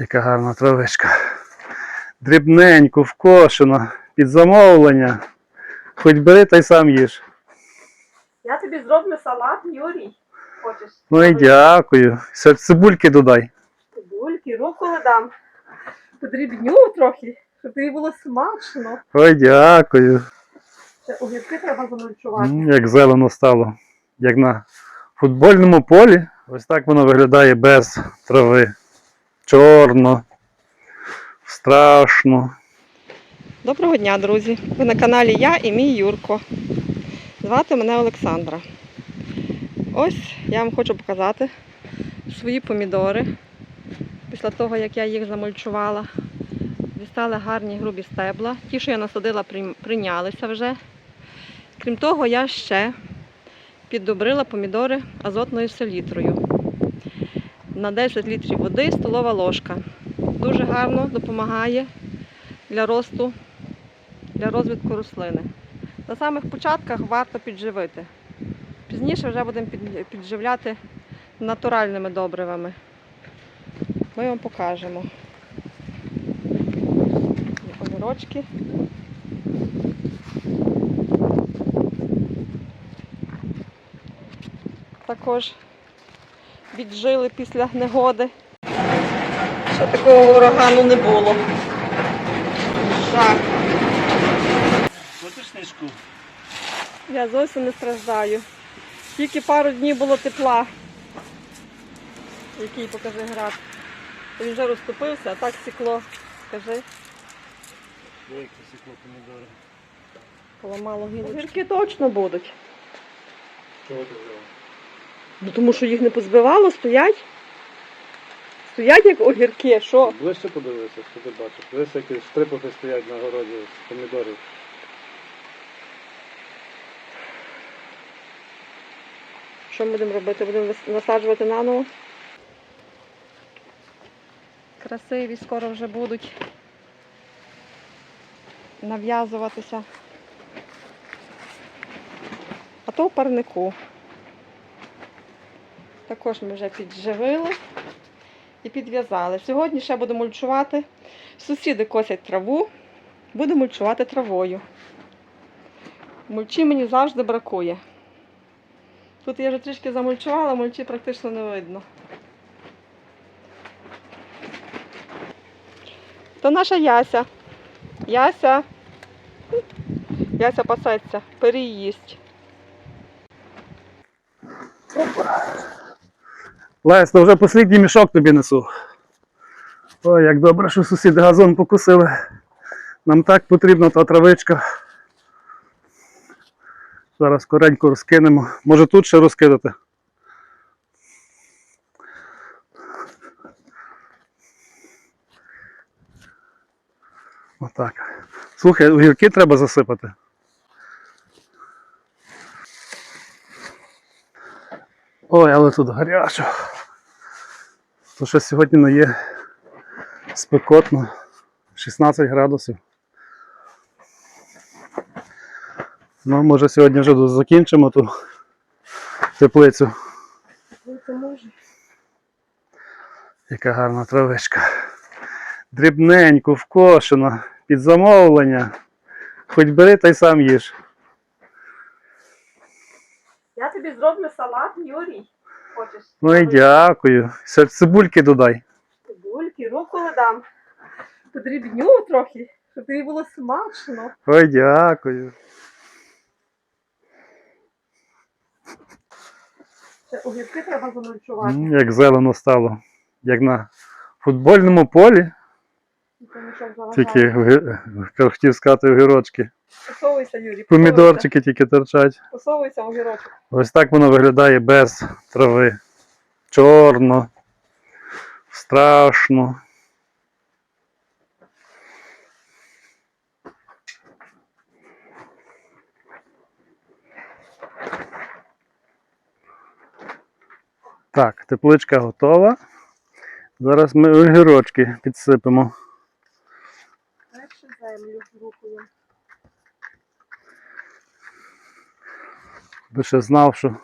Яка гарна травичка. Дрібненько, вкошено, під замовлення. Хоч бери та й сам їж. Я тобі зроблю салат, Юрій. Хочеш? Ну і дякую. Цибульки додай. Цибульки, руколи дам. Подрібню трохи, щоб тобі було смачно. Ой, дякую. Ще огірки треба замульчувати. М, Як зелено стало. Як на футбольному полі. Ось так воно виглядає без трави. Чорно. Страшно. Доброго дня, друзі! Ви на каналі Я і мій Юрко. Звати мене Олександра. Ось я вам хочу показати свої помідори. Після того, як я їх замульчувала, дістали гарні грубі стебла. Ті, що я насадила, прийнялися вже. Крім того, я ще піддобрила помідори азотною селітрою. На 10 літрів води столова ложка. Дуже гарно допомагає для росту, для розвитку рослини. На самих початках варто підживити. Пізніше вже будемо підживляти натуральними добривами. Ми вам покажемо. Є Огірочки. Також віджили після негоди. Ще такого урагану не було. Жах. Хочеш книжку? Я зовсім не страждаю. Тільки пару днів було тепла. Який покажи град. Він вже розтопився, а так стекло. Скажи, Велике сікло помідори. поламало гілочки. Гірки точно будуть. Чого ти взяла? Ну тому що їх не позбивало, стоять. Стоять як огірки, що? Ближче подивися, що ти бачиш. Дивися, які штрипухи стоять на городі з помідорів. Що ми будемо робити? Будемо насаджувати наново. Красиві скоро вже будуть нав'язуватися. А то в парнику. Також ми вже підживили і підв'язали. Сьогодні ще будемо мульчувати. Сусіди косять траву, будемо мульчувати травою. Мульчі мені завжди бракує. Тут я вже трішки замульчувала, мульчі практично не видно. То наша Яся. Яся. Яся пасеться, переїсть. Лесь, то вже послідній мішок тобі несу. Ой, як добре, що сусіди газон покусили. Нам так потрібна та травичка. Зараз коренько розкинемо. Може тут ще розкидати. Отак. Слухай, огірки треба засипати. Ой, але тут гарячо. То що сьогодні не є спекотно. 16 градусів. Ну, може сьогодні вже закінчимо ту теплицю. Яка гарна травичка. Дрібненько, вкошено, під замовлення. Хоч бери та й сам їж. Я тобі зроблю салат, Юрій. Хочеш? Ну і дякую. Ще цибульки додай. Цибульки, руколи дам. Подрібню трохи, щоб тобі було смачно. Ой, дякую. Ще огірки треба замульчувати. М, Як зелено стало. Як на футбольному полі, тільки огі- хотів сказати огірочки. Посовуйся, Юрій. Помідорчики тільки торчать. Посовуйся, огірочок. Ось так воно виглядає без трави. Чорно. Страшно. Так, тепличка готова. Зараз ми огірочки підсипемо. би ще знав, що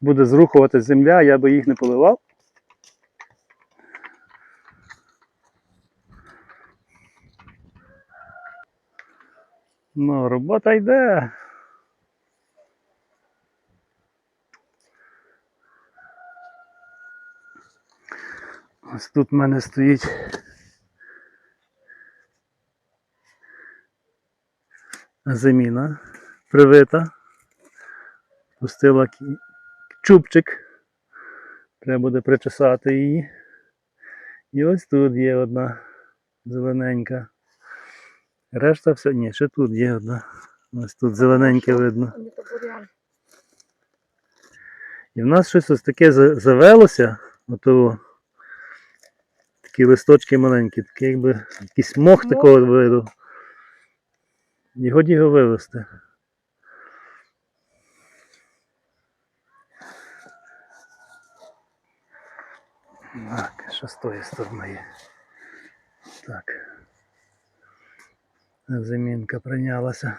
буде зрухувати земля, я би їх не поливав. Ну, робота йде. Ось тут в мене стоїть заміна привита. Пустила чубчик. Треба буде причесати її. І ось тут є одна зелененька. Решта все. Ні, ще тут є одна. Ось тут зелененьке видно. І в нас щось ось таке завелося. Ото такі листочки маленькі, такі якби якийсь мох такого виду. І годі його Так, що з тої сторони. Так. Замінка прийнялася.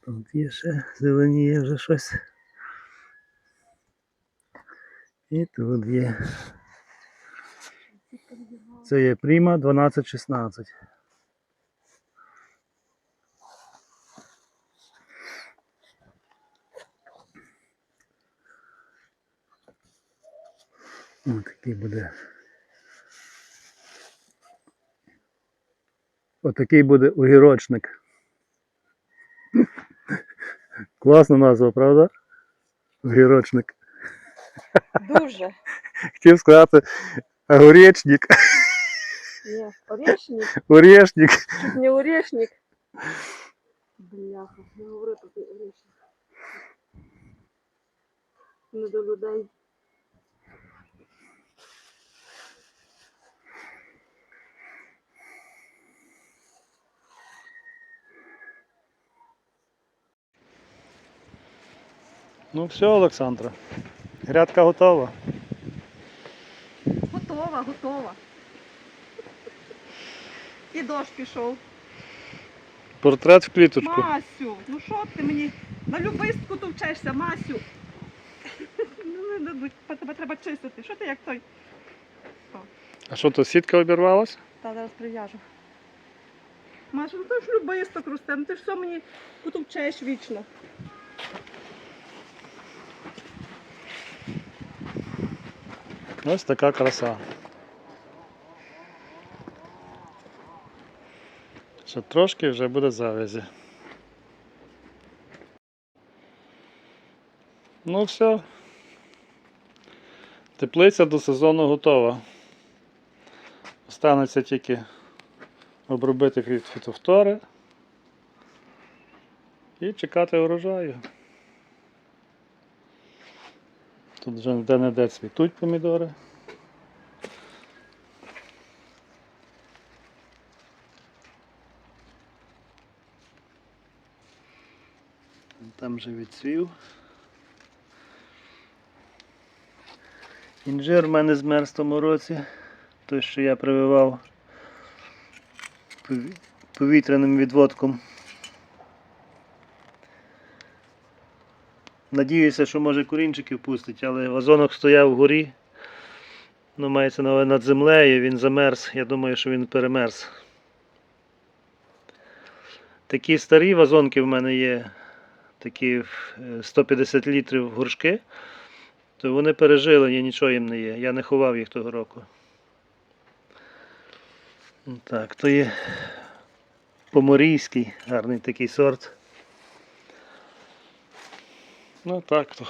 Тут є ще зеленіє вже щось. І тут є. Це є Прима 1216. Ось такий буде. Отакий буде огірочник. Класна назва, правда? Огірочник. Дуже. Хотів сказати огуречник, Ні, орешник, орешник. чуть не орешник. Бляха, не говори про той орешник. Не до людей. Ну все, Олександра. Грядка готова. Готова, готова. І дощ пішов. Портрет в кліточку. Масю, ну що ти мені на любистку товчешся, Масю. Ну, не дадуть, па- тебе треба чистити. Що ти як той? А що то сітка обірвалась? Та зараз прив'яжу. Маша, ну ти ж любисток росте, ну ти ж все мені потовчеш вічно. Ось така краса. Ще трошки вже буде завязі. Ну все. Теплиця до сезону готова. Останеться тільки обробити фітофтори і чекати урожаю. Тут вже де-не-де цвітуть помідори. Там же відцвів. Інжир в мене змерз в тому році. Той, що я прививав повітряним відводком. Надіюся, що може курінчиків пустить, але вазонок стояв вгорі. Ну, мається на над землею, він замерз. Я думаю, що він перемерз. Такі старі вазонки в мене є, такі е, 150 літрів горшки, то вони пережили, я нічого їм не є. Я не ховав їх того року. Так, то є поморійський, гарний такий сорт. Ну так то.